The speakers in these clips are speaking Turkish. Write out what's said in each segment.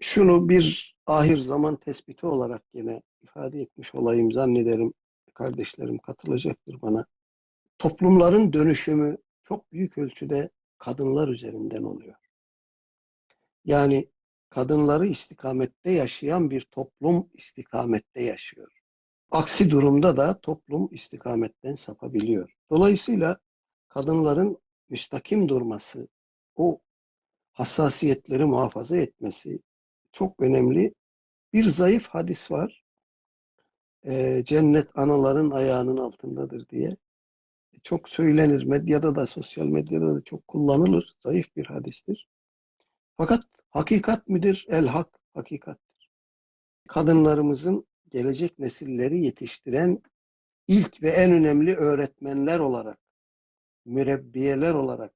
Şunu bir ahir zaman tespiti olarak yine ifade etmiş olayım zannederim. Kardeşlerim katılacaktır bana. Toplumların dönüşümü çok büyük ölçüde kadınlar üzerinden oluyor. Yani kadınları istikamette yaşayan bir toplum istikamette yaşıyor. Aksi durumda da toplum istikametten sapabiliyor. Dolayısıyla kadınların müstakim durması, o hassasiyetleri muhafaza etmesi çok önemli. Bir zayıf hadis var. Ee, cennet anaların ayağının altındadır diye. Çok söylenir. Medyada da, sosyal medyada da çok kullanılır. Zayıf bir hadistir. Fakat hakikat midir? El hak hakikattir. Kadınlarımızın gelecek nesilleri yetiştiren ilk ve en önemli öğretmenler olarak, mürebbiyeler olarak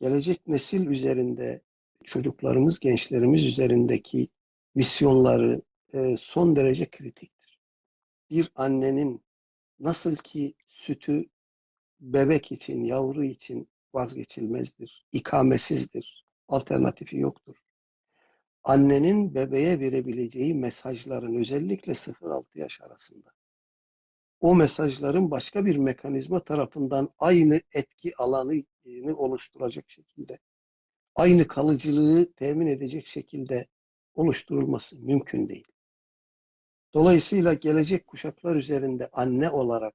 gelecek nesil üzerinde çocuklarımız, gençlerimiz üzerindeki misyonları e, son derece kritiktir. Bir annenin nasıl ki sütü bebek için, yavru için vazgeçilmezdir, ikamesizdir, alternatifi yoktur. Annenin bebeğe verebileceği mesajların özellikle 0-6 yaş arasında o mesajların başka bir mekanizma tarafından aynı etki alanını oluşturacak şekilde, aynı kalıcılığı temin edecek şekilde oluşturulması mümkün değil. Dolayısıyla gelecek kuşaklar üzerinde anne olarak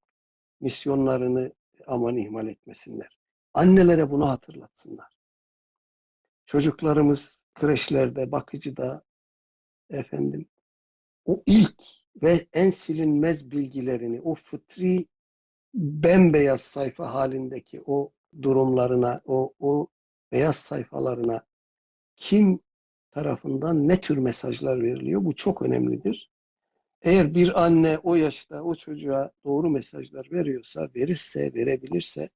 misyonlarını aman ihmal etmesinler. Annelere bunu hatırlatsınlar. Çocuklarımız kreşlerde, bakıcıda efendim o ilk ve en silinmez bilgilerini, o fıtri bembeyaz sayfa halindeki o durumlarına, o, o beyaz sayfalarına kim tarafından ne tür mesajlar veriliyor? Bu çok önemlidir. Eğer bir anne o yaşta o çocuğa doğru mesajlar veriyorsa, verirse, verebilirse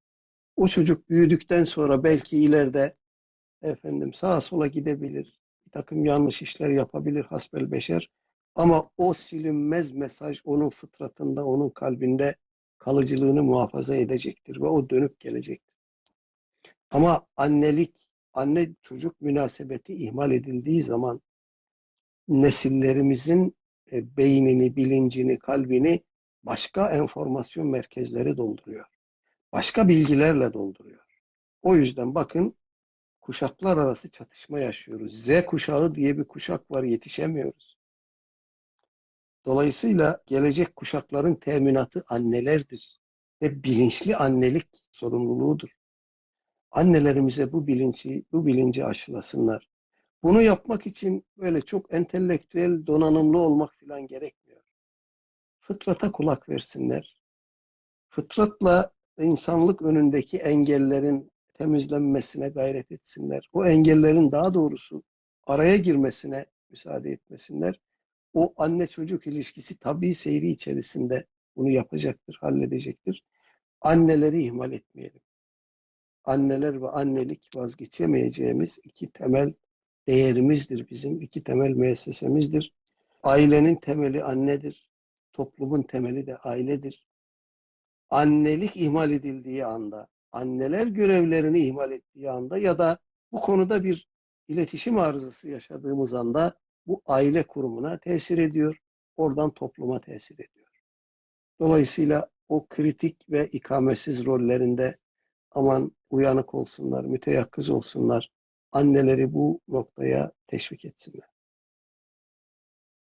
o çocuk büyüdükten sonra belki ileride efendim sağa sola gidebilir. Bir takım yanlış işler yapabilir hasbel beşer. Ama o silinmez mesaj onun fıtratında, onun kalbinde kalıcılığını muhafaza edecektir ve o dönüp gelecektir. Ama annelik, anne çocuk münasebeti ihmal edildiği zaman nesillerimizin e, beynini, bilincini, kalbini başka enformasyon merkezleri dolduruyor. Başka bilgilerle dolduruyor. O yüzden bakın kuşaklar arası çatışma yaşıyoruz. Z kuşağı diye bir kuşak var yetişemiyoruz. Dolayısıyla gelecek kuşakların teminatı annelerdir ve bilinçli annelik sorumluluğudur. Annelerimize bu bilinci, bu bilinci aşılasınlar. Bunu yapmak için böyle çok entelektüel, donanımlı olmak falan gerekmiyor. Fıtrata kulak versinler. Fıtratla insanlık önündeki engellerin temizlenmesine gayret etsinler. O engellerin daha doğrusu araya girmesine müsaade etmesinler. O anne çocuk ilişkisi tabii seyri içerisinde bunu yapacaktır, halledecektir. Anneleri ihmal etmeyelim. Anneler ve annelik vazgeçemeyeceğimiz iki temel değerimizdir bizim, iki temel müessesemizdir. Ailenin temeli annedir, toplumun temeli de ailedir. Annelik ihmal edildiği anda, anneler görevlerini ihmal ettiği anda ya da bu konuda bir iletişim arızası yaşadığımız anda bu aile kurumuna tesir ediyor, oradan topluma tesir ediyor. Dolayısıyla o kritik ve ikametsiz rollerinde aman uyanık olsunlar, müteyakkız olsunlar, anneleri bu noktaya teşvik etsinler.